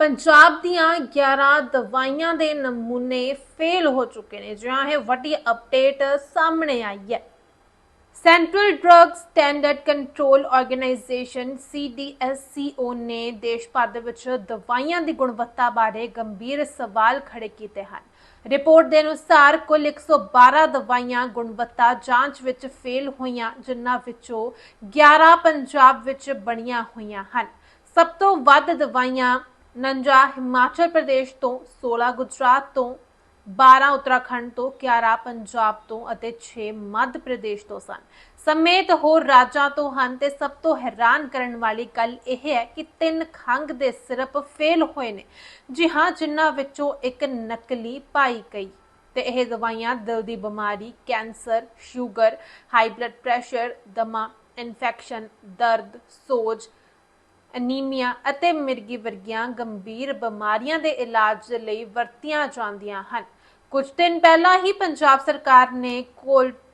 ਪੰਜਾਬ ਦੀਆਂ 11 ਦਵਾਈਆਂ ਦੇ ਨਮੂਨੇ ਫੇਲ ਹੋ ਚੁੱਕੇ ਨੇ। ਜਿਹਾਂ ਇਹ ਵੱਡੀ ਅਪਡੇਟ ਸਾਹਮਣੇ ਆਈ ਹੈ। Central drug standard control organisation CDSCO ਨੇ ਦੇਸ਼ ਭਰ ਦੇ ਵਿੱਚ ਦਵਾਈਆਂ ਦੀ ਗੁਣਵੱਤਾ ਬਾਰੇ ਗੰਭੀਰ ਸਵਾਲ ਖੜੇ ਕੀਤੇ ਹਨ। ਰਿਪੋਰਟ ਦੇ ਅਨੁਸਾਰ ਕੁੱਲ 112 ਦਵਾਈਆਂ ਗੁਣਵੱਤਾ ਜਾਂਚ ਵਿੱਚ ਫੇਲ ਹੋਈਆਂ, ਜਿਨ੍ਹਾਂ ਵਿੱਚੋਂ 11 ਪੰਜਾਬ ਵਿੱਚ ਬਣੀਆਂ ਹੋਈਆਂ ਹਨ। ਸਭ ਤੋਂ ਵੱਧ ਦਵਾਈਆਂ 49 ਹਿਮਾਚਲ ਪ੍ਰਦੇਸ਼ ਤੋਂ 16 ਗੁਜਰਾਤ ਤੋਂ 12 ਉੱਤਰਾਖੰਡ ਤੋਂ 11 ਪੰਜਾਬ ਤੋਂ ਅਤੇ 6 ਮੱਧ ਪ੍ਰਦੇਸ਼ ਤੋਂ ਸਨ। ਸਮੇਤ ਹੋਰ ਰਾਜਾਂ ਤੋਂ ਹਨ ਤੇ ਸਭ ਤੋਂ ਹੈਰਾਨ ਕਰਨ ਵਾਲੀ ਗੱਲ ਇਹ ਹੈ ਕਿ ਤਿੰਨ ਖੰਗ ਦੇ ਸਿਰਪ ਫੇਲ ਹੋਏ ਨੇ। ਜੀ ਹਾਂ, ਜਿਨ੍ਹਾਂ ਵਿੱਚੋਂ ਇੱਕ ਨਕਲੀ ਪਾਈ ਗਈ ਤੇ ਇਹ ਦਵਾਈਆਂ ਦਿਲ ਦੀ ਬਿਮਾਰੀ, cancer, sugar, high blood pressure, ਦਮਾ, ਇਨਫੈਕਸ਼ਨ, ਦਰਦ, ਸੋਜ ਅਨੀਮੀਆ ਅਤੇ ਮਿਰਗੀ ਵਰਗੀਆਂ ਗੰਭੀਰ ਬਿਮਾਰੀਆਂ ਦੇ ਇਲਾਜ ਲਈ ਵਰਤੀਆਂ ਜਾਂਦੀਆਂ ਹਨ। ਕੁਝ ਦਿਨ ਪਹਿਲਾਂ ਹੀ ਪੰਜਾਬ ਸਰਕਾਰ ਨੇ ਕੋਲਟ੍ਰਿਪਸ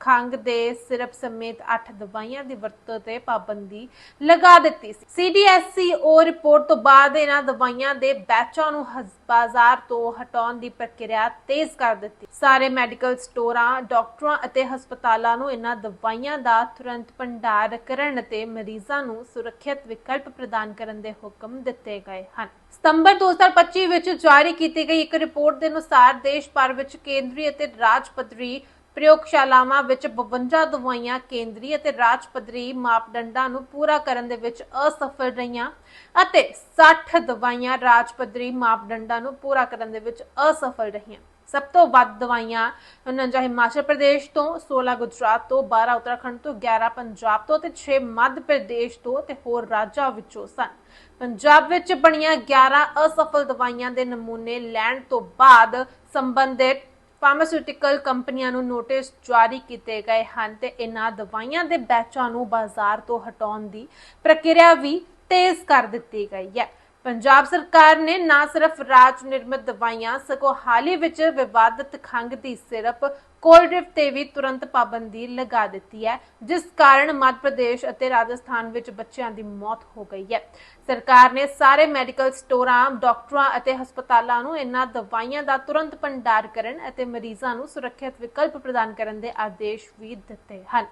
ਖੰਗ ਦੇ ਸਿਰਪ ਸਮੇਤ 8 ਦਵਾਈਆਂ ਦੀ ਵਰਤੋਂ ਤੇ ਪਾਬੰਦੀ ਲਗਾ ਦਿੱਤੀ ਸੀ। ਸੀਡੀਐਸਸੀਓ ਰਿਪੋਰਟ ਤੋਂ ਬਾਅਦ ਇਹਨਾਂ ਦਵਾਈਆਂ ਦੇ ਬੈਚਾਂ ਨੂੰ ਬਾਜ਼ਾਰ ਤੋਂ ਹਟਾਉਣ ਦੀ ਪ੍ਰਕਿਰਿਆ ਤੇਜ਼ ਕਰ ਦਿੱਤੀ। ਸਾਰੇ ਮੈਡੀਕਲ ਸਟੋਰਾਂ, ਡਾਕਟਰਾਂ ਅਤੇ ਹਸਪਤਾਲਾਂ ਨੂੰ ਇਹਨਾਂ ਦਵਾਈਆਂ ਦਾ ਤੁਰੰਤ ਭੰਡਾਰ ਕਰਨ ਅਤੇ ਮਰੀਜ਼ਾਂ ਨੂੰ ਸੁਰੱਖਿਅਤ ਵਿਕਲਪ ਪ੍ਰਦਾਨ ਕਰਨ ਦੇ ਹੁਕਮ ਦਿੱਤੇ ਗਏ ਹਨ। ਸਤੰਬਰ 2025 ਵਿੱਚ ਜਾਰੀ ਕੀਤੀ ਗਈ ਇੱਕ ਰਿਪੋਰਟ ਦੇ ਅਨੁਸਾਰ ਦੇਸ਼ ਭਰ ਵਿੱਚ ਕੇਂਦਰੀ ਅਤੇ ਰਾਜ ਪੱਧਰੀ ਪ੍ਰਯੋਗਸ਼ਾਲਾਵਾਂ ਵਿੱਚ 52 ਦਵਾਈਆਂ ਕੇਂਦਰੀ ਅਤੇ ਰਾਜ ਪੱਧਰੀ ਮਾਪਦੰਡਾਂ ਨੂੰ ਪੂਰਾ ਕਰਨ ਦੇ ਵਿੱਚ ਅਸਫਲ ਰਹੀਆਂ ਅਤੇ 60 ਦਵਾਈਆਂ ਰਾਜ ਪੱਧਰੀ ਮਾਪਦੰਡਾਂ ਨੂੰ ਪੂਰਾ ਕਰਨ ਦੇ ਵਿੱਚ ਅਸਫਲ ਰਹੀਆਂ। ਸਭ ਤੋਂ ਵੱਧ ਦਵਾਈਆਂ 49 ਹਿਮਾਚਲ ਪ੍ਰਦੇਸ਼ ਤੋਂ 16 ਗੁਜਰਾਤ ਤੋਂ 12 ਉੱਤਰਾਖੰਡ ਤੋਂ 11 ਪੰਜਾਬ ਤੋਂ ਤੇ 6 ਮੱਧ ਪ੍ਰਦੇਸ਼ ਤੋਂ ਤੇ ਹੋਰ ਰਾਜਾਂ ਵਿੱਚੋਂ ਸਨ। ਪੰਜਾਬ ਵਿੱਚ ਬਣੀਆਂ 11 ਅਸਫਲ ਦਵਾਈਆਂ ਦੇ ਨਮੂਨੇ ਲੈਣ ਤੋਂ ਬਾਅਦ ਸੰਬੰਧਿਤ ਫਾਰਮਾਸਿਊਟੀਕਲ ਕੰਪਨੀਆਂ ਨੂੰ ਨੋਟਿਸ ਜਾਰੀ ਕੀਤੇ ਗਏ ਹਨ ਤੇ ਇਹਨਾਂ ਦਵਾਈਆਂ ਦੇ ਬੈਚਾਂ ਨੂੰ ਬਾਜ਼ਾਰ ਤੋਂ ਹਟਾਉਣ ਦੀ ਪ੍ਰਕਿਰਿਆ ਵੀ ਤੇਜ਼ ਕਰ ਦਿੱਤੀ ਗਈ ਹੈ। ਪੰਜਾਬ ਸਰਕਾਰ ਨੇ ਨਾ ਸਿਰਫ ਰਾਜ ਨਿਰਮਿਤ ਦਵਾਈਆਂ, ਸਗੋਂ ਹਾਲ ਹੀ ਵਿੱਚ ਵਿਵਾਦਤ ਖੰਗ ਦੀ ਸਿਰਪ ਕੋਲਡ੍ਰਿਪ ਤੇ ਵੀ ਤੁਰੰਤ ਪਾਬੰਦੀ ਲਗਾ ਦਿੱਤੀ ਹੈ, ਜਿਸ ਕਾਰਨ ਮੱਧ ਪ੍ਰਦੇਸ਼ ਅਤੇ ਰਾਜਸਥਾਨ ਵਿੱਚ ਬੱਚਿਆਂ ਦੀ ਮੌਤ ਹੋ ਗਈ ਹੈ। ਸਰਕਾਰ ਨੇ ਸਾਰੇ ਮੈਡੀਕਲ ਸਟੋਰਾਂ, ਡਾਕਟਰਾਂ ਅਤੇ ਹਸਪਤਾਲਾਂ ਨੂੰ ਇਹਨਾਂ ਦਵਾਈਆਂ ਦਾ ਤੁਰੰਤ ਭੰਡਾਰ ਕਰਨ ਅਤੇ ਮਰੀਜ਼ਾਂ ਨੂੰ ਸੁਰੱਖਿਅਤ ਵਿਕਲਪ ਪ੍ਰਦਾਨ ਕਰਨ ਦੇ ਆਦੇਸ਼ ਵੀ ਦਿੱਤੇ ਹਨ।